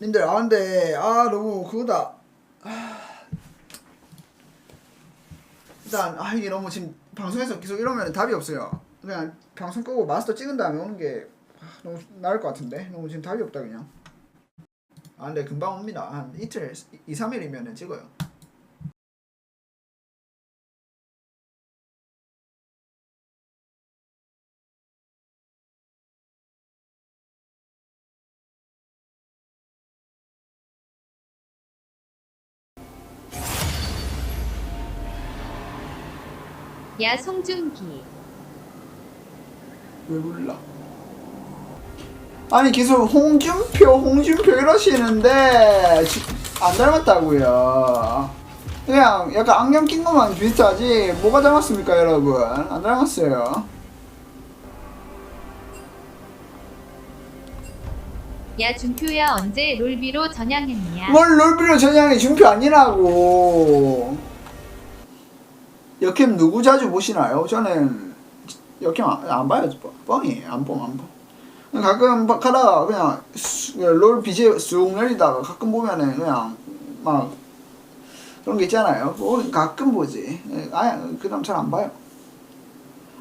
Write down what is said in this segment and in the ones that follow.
님들 아 근데 아 너무 그거다. 아, 일단 아 이게 너무 지금 방송에서 계속 이러면 답이 없어요. 그냥 방송 끄고 마스터 찍은 다음에 오는 게 아, 너무 나을 것 같은데? 너무 지금 답이 없다 그냥. 아 근데 금방 옵니다. 한 이틀 2, 3일이면 찍어요 야 송중기 왜 불러? 아니 계속 홍준표 홍준표 이러시는데 지- 안 닮았다고요. 그냥 약간 안경 낀 것만 비슷하지 뭐가 닮았습니까 여러분? 안 닮았어요. 야 준표야 언제 롤비로 전향했냐 뭘 롤비로 전향이 준표 아니라고. 역캠 누구 자주 보시나요? 저는 역캠 안, 안 봐요. 뻥이에요. 안 봄, 안 봄. 가끔 막 하다가 그냥 수- 롤 BJ 쑥 내리다가 가끔 보면은 그냥 막 그런 게 있잖아요. 뭐 가끔 보지. 아예 그다음 잘 안 봐요.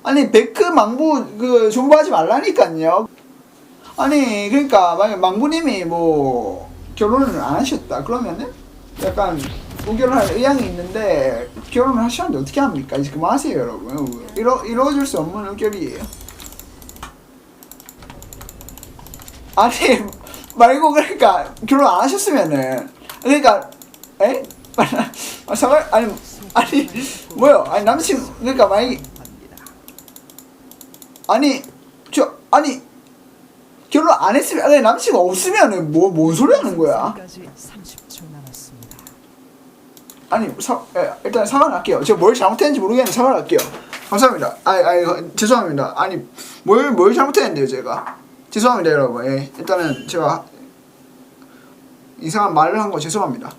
아니 베크 망부 그 존버하지 말라니까요. 아니 그러니까 만약 망부님이 뭐 결혼을 안 하셨다 그러면은 약간 무결할 의향이 있는데 결혼을 하셨는데 어떻게 합니까? 이제 그만하세요 여러분. 이루 이루어질 수 없는 의결이에요. 아니 말고 그러니까 결혼 안 하셨으면은 그러니까 에? 아, 사과 아니 아니 뭐요? 아니 남친 그러니까 만약 아니 저 아니 결혼 안 했으면 아니 남친 없으면은 뭐뭔 소리 하는 거야? 아니 사, 에, 일단 사과를 할게요. 제가 뭘 잘못했는지 모르겠는데 사과를 할게요. 감사합니다. 아니, 아니 죄송합니다. 아니 뭘 뭘 잘못했는데요 제가. 죄송합니다 여러분. 예, 일단은 제가 이상한 말을 한 거 죄송합니다.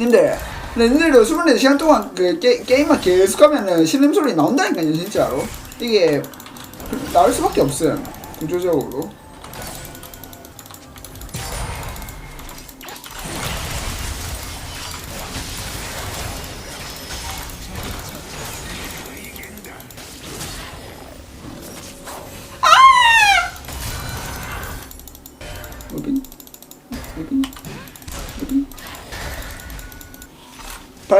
근데 님들도 24시간 동안 그 게, 게임만 계속 하면은 신음 소리 나온다니까요, 진짜로. 이게 나올 수밖에 없음, 구조적으로.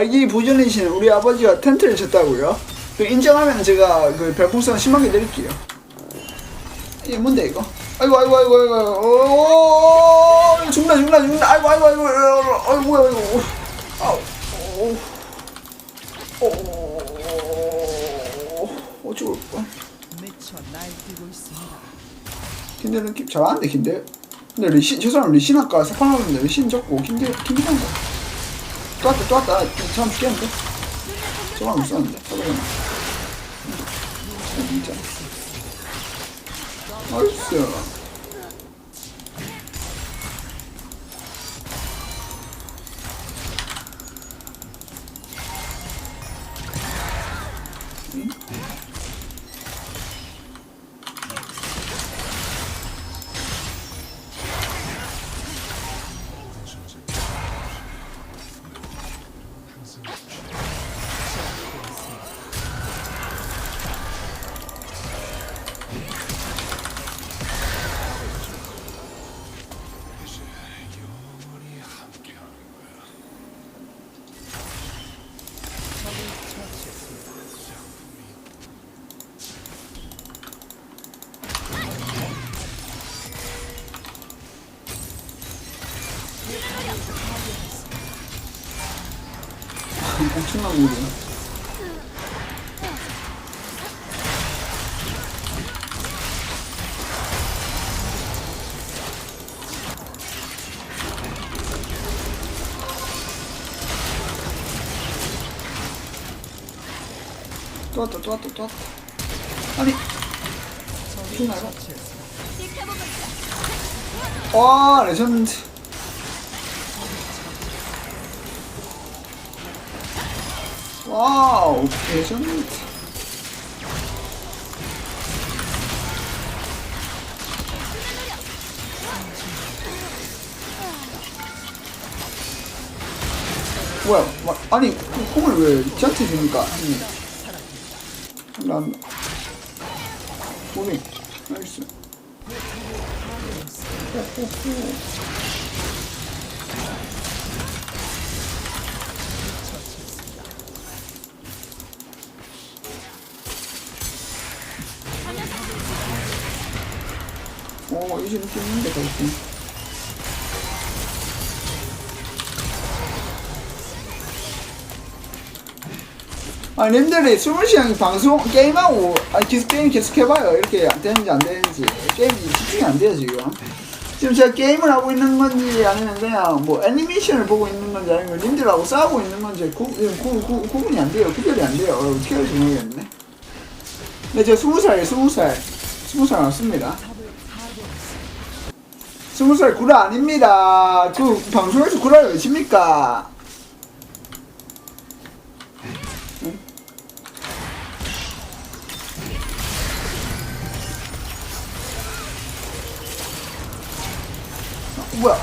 발기 부전이신 우리 아버지가 텐트를 쳤다고요? 그 인정하면 제가 그 별풍선 10만 개 드릴게요. 이게 뭔데 이거? 아이고 아이고 아이고 아이고 오 죽나 죽나 죽나 아이고 아이고 아이고 아이고 뭐야 이거 아우 오 죽을 뻔. 미쳐 날뛰고 있습니다. 킨데는 킵 잘하는데 킨데 근데 리신 저 사람 리신 아까 사판하는데 리신 적고 킨데 킨데 한거 또 왔다 또 왔다 사람 죽겠는데? 저만 못 썼는데? 저거는 진짜. 나이 엄청난 일이야 또 왔다 또 왔다 또 왔다. 아니. 피나요? 와 레전드 와우 레전드 뭐야 뭐, 아니 콩을 왜 저한테 줍니까? 형님 난 나이스. 오 이제 있는데 더 느낌 아, 님들이 시간이 방송 게임하고 아 계속 게임 계속 해봐요. 이렇게 안 되는지 안 되는지 게임이 집중이 안 돼요 지금. 지금 제가 게임을 하고 있는 건지 아니면 그냥 뭐 애니메이션을 보고 있는 건지 아니면 님들하고 싸우고 있는 건지 구, 구, 구, 구분이 안 돼요. 구별이 안 돼요. 어, 어떻게 될지 모르겠네. 네, 제가 스무 살이에요. 스무 살. 스무 살 맞습니다. 스무 살 구라 아닙니다. 그 방송에서 구라를 왜 칩니까? 뭐야?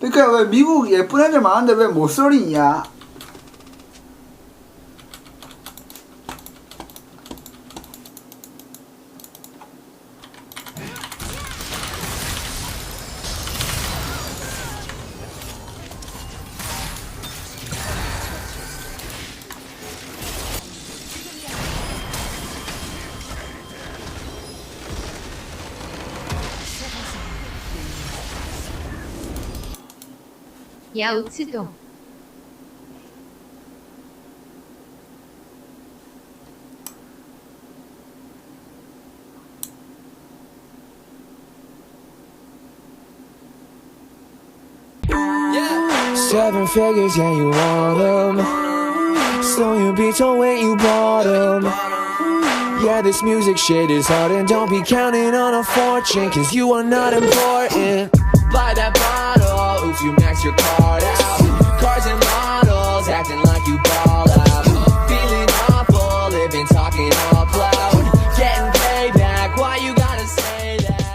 그러니까 왜 미국 예쁜 애들 많은데 왜 못 소리냐? 야우츠동 Seven figures, yeah, you want them. So you be told when you bought them. Yeah, this music shit is hard, and don't be counting on a fortune, cause you are not important. Buy that bottle if you max your card out. Cars and